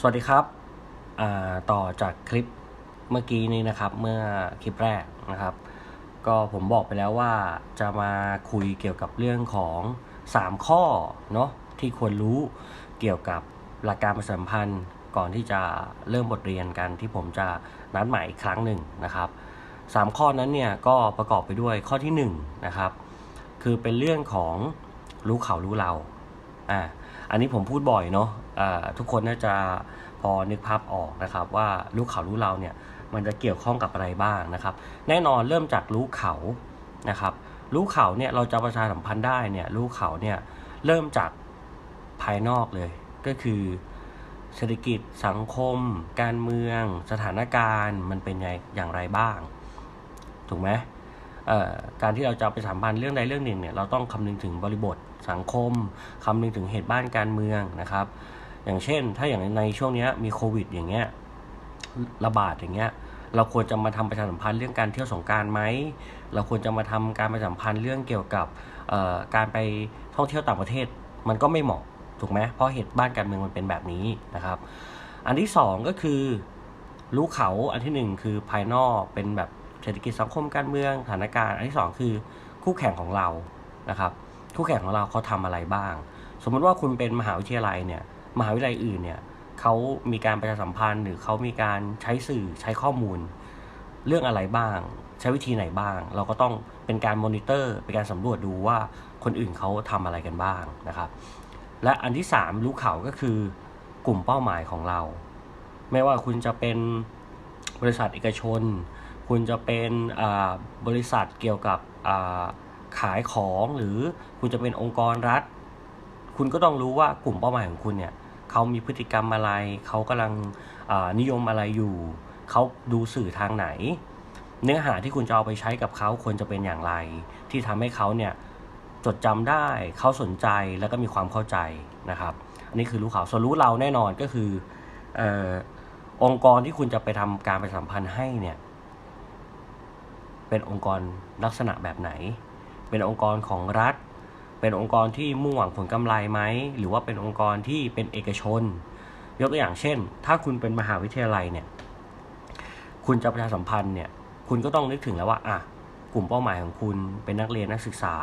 สวัสดีครับ ต่อจากคลิปเมื่อกี้นี้นะครับ เมื่อคลิปแรกนะครับ ก็ผมบอกไปแล้วว่าจะมาคุยเกี่ยวกับเรื่องของ 3 ข้อเนาะที่ควรรู้เกี่ยวกับหลักการประสัมพันธ์ก่อนที่จะเริ่มบทเรียนกันที่ผมจะนัดหมายอีกครั้งหนึ่งนะครับสามข้อนั้นเนี่ยก็ประกอบไปด้วยข้อที่หนึ่งนะครับ คือเป็นเรื่องของรู้เขารู้เรา อ่าอันนี้ผมพูดบ่อยเนาะอ่าทุกคนน่าจะพอนึกภาพออกนะครับ ว่ารู้เขารู้เราเนี่ยมันจะเกี่ยวข้องกับอะไรบ้างนะครับ แน่นอนเริ่มจากรู้เขานะครับ รู้เขาเนี่ยเราจะประชาสัมพันธ์ได้เนี่ยรู้เขาเนี่ยเริ่มจากภายนอกเลย ก็คือเศรษฐกิจสังคม การเมือง สถานการณ์ มันเป็นไงอย่างไรบ้าง ถูกไหม การที่เราจะไปสัมพันธ์เรื่องใดเรื่องหนึ่งเนี่ยเราต้องคำนึงถึงบริบทสังคมคำนึงถึงเหตุบ้านการเมืองนะครับ อย่างเช่น ถ้าอย่างในช่วงนี้มีโควิด อย่างเงี้ยระบาดอย่างเงี้ยเราควรจะมาทำประชาสัมพันธ์เรื่องการเที่ยวสงการไหม เราควรจะมาทำการประชาสัมพันธ์เรื่องเกี่ยวกับการไปท่องเที่ยวต่างประเทศ มันก็ไม่เหมาะถูกไหมเพราะเหตุบ้านการเมืองมันเป็นแบบนี้นะครับ อันที่สองก็คือรู้เขาอันที่หนึ่งคือภายนอกเป็นแบบ เศรษฐกิจสังคมการเมืองสถานการณ์ อันที่สองคือคู่แข่งของเรานะครับ คู่แข่งของเราเขาทำอะไรบ้าง สมมติว่าคุณเป็นมหาวิทยาลัยเนี่ยมหาวิทยาลัยอื่นเนี่ยเขามีการประชาสัมพันธ์ หรือเขามีการใช้สื่อใช้ข้อมูล เรื่องอะไรบ้าง ใช้วิธีไหนบ้าง เราก็ต้องเป็นการมอนิเตอร์เป็นการสำรวจดูว่าคนอื่นเขาทำอะไรกันบ้างนะครับ และอันที่สามรู้เขาก็คือกลุ่มเป้าหมายของเรา ไม่ว่าคุณจะเป็นบริษัทเอกชน คุณจะเป็นบริษัทเกี่ยวกับขายของหรือคุณจะเป็นองค์กรรัฐ คุณก็ต้องรู้ว่ากลุ่มเป้าหมายของคุณเนี่ยเขามีพฤติกรรมอะไร เขากำลังนิยมอะไรอยู่ เขาดูสื่อทางไหน เนื้อหาที่คุณจะเอาไปใช้กับเขาควรจะเป็นอย่างไร ที่ทำให้เขาเนี่ยจดจำได้เขาสนใจแล้วก็มีความเข้าใจนะครับ อันนี้คือรู้เขาส่วนรู้เราแน่นอนก็คือออองค์กรที่คุณจะไปทำการประชาสัมพันธ์ให้เนี่ย เป็นองค์กรลักษณะแบบไหน เป็นองค์กรของรัฐ เป็นองค์กรที่มุ่งหวังผลกำไรไหม หรือว่าเป็นองค์กรที่เป็นเอกชน ยกตัวอย่างเช่น ถ้าคุณเป็นมหาวิทยาลัยเนี่ย คุณจะประชาสัมพันธ์เนี่ย คุณก็ต้องนึกถึงแล้วว่า อะ กลุ่มเป้าหมายของคุณเป็นนักเรียนนักศึกษา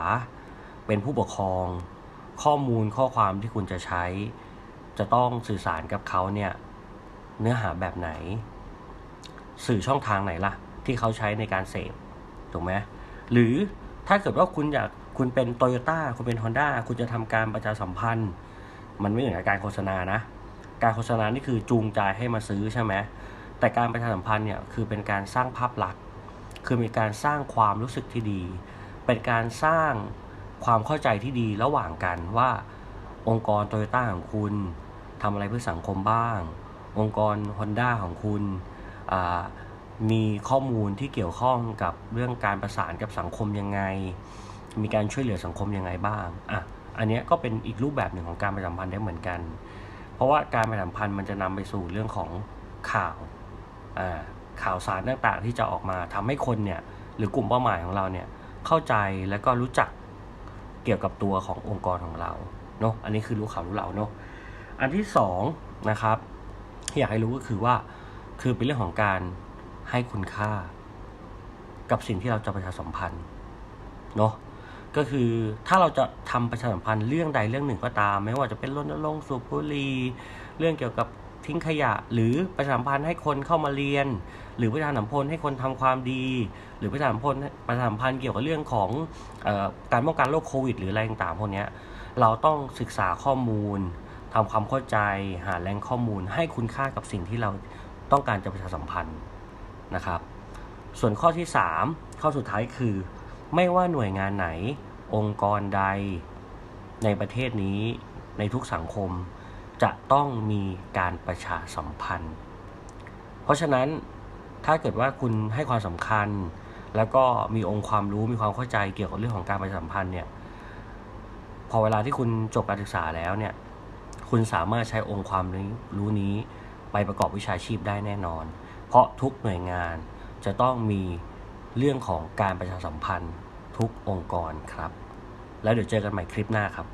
เป็นผู้ปกครอง ข้อมูลข้อความที่คุณจะใช้ จะต้องสื่อสารกับเขาเนี่ย เนื้อหาแบบไหน สื่อช่องทางไหนล่ะ ที่เขาใช้ในการเสพ ถูกไหมหรือถ้าเกิดว่าคุณอยากคุณเป็นโตโยต้าคุณเป็น Honda คุณจะทำการประชาสัมพันธ์ มันไม่เหมือนกับการโฆษณานะ การโฆษณานี่คือจูงใจให้มาซื้อใช่ไหมแต่การประชาสัมพันธ์เนี่ยคือเป็นการสร้างภาพลักษณ์ คือมีการสร้างความรู้สึกที่ดี เป็นการสร้างความเข้าใจที่ดีระหว่างกันว่าองค์กรโตโยต้าของคุณทำอะไรเพื่อสังคมบ้าง องค์กร Honda ของคุณ มีข้อมูลที่เกี่ยวข้องกับเรื่องการประสานกับสังคมยังไง มีการช่วยเหลือสังคมยังไงบ้างอะอันนี้ก็เป็นอีกรูปแบบหนึ่งของการประชาสัมพันธ์ได้เหมือนกัน เพราะว่าการประชาสัมพันธ์มันจะนำไปสู่เรื่องของข่าวอ่าข่าวสารต่างๆที่จะออกมาทำให้คนเนี่ยหรือกลุ่มเป้าหมายของเราเนี่ยเข้าใจแล้วก็รู้จักเกี่ยวกับตัวขององค์กรของเราเนาะอันนี้คือรู้ข่าวรู้เราเนาะอันที่สองนะครับที่อยากให้รู้ก็คือว่าคือเป็นเรื่องของการ ให้คุณค่า กับสิ่งที่เราจะประชาสัมพันธ์เนาะก็คือถ้าเราจะทำประชาสัมพันธ์เรื่องใดเรื่องหนึ่งก็ตาม ไม่ว่าจะเป็นรณรงค์สูบบุหรี่เรื่องเกี่ยวกับทิ้งขยะ หรือประชาสัมพันธ์ให้คนเข้ามาเรียน หรือประชาสัมพันธ์ให้คนทำความดี หรือประชาสัมพันธ์ประชาสัมพันธ์เกี่ยวกับเรื่องของออการป้องกันโรคโควิด หรืออะไรต่างๆพวกนี้เราต้องศึกษาข้อมูลทำความเข้าใจหาแหล่งข้อมูล ให้คุณค่ากับสิ่งที่เราต้องการจะประชาสัมพันธ์ นะครับ ส่วนข้อที่ 3 ข้อสุดท้ายคือ ไม่ว่าหน่วยงานไหน องค์กรใด ในประเทศนี้ในทุกสังคมจะต้องมีการประชาสัมพันธ์ เพราะฉะนั้นถ้าเกิดว่าคุณให้ความสำคัญ แล้วก็มีองค์ความรู้มีความเข้าใจเกี่ยวกับเรื่องของการประชาสัมพันธ์เนี่ยพอเวลาที่คุณจบการศึกษาแล้วเนี่ยคุณสามารถใช้องค์ความรู้นี้ไปประกอบวิชาชีพได้แน่นอน ราะทุกหน่วยงานจะต้องมีเรื่องของการประชาสัมพันธ์ทุกองค์กรครับ แล้วเดี๋ยวเจอกันใหม่คลิปหน้าครับ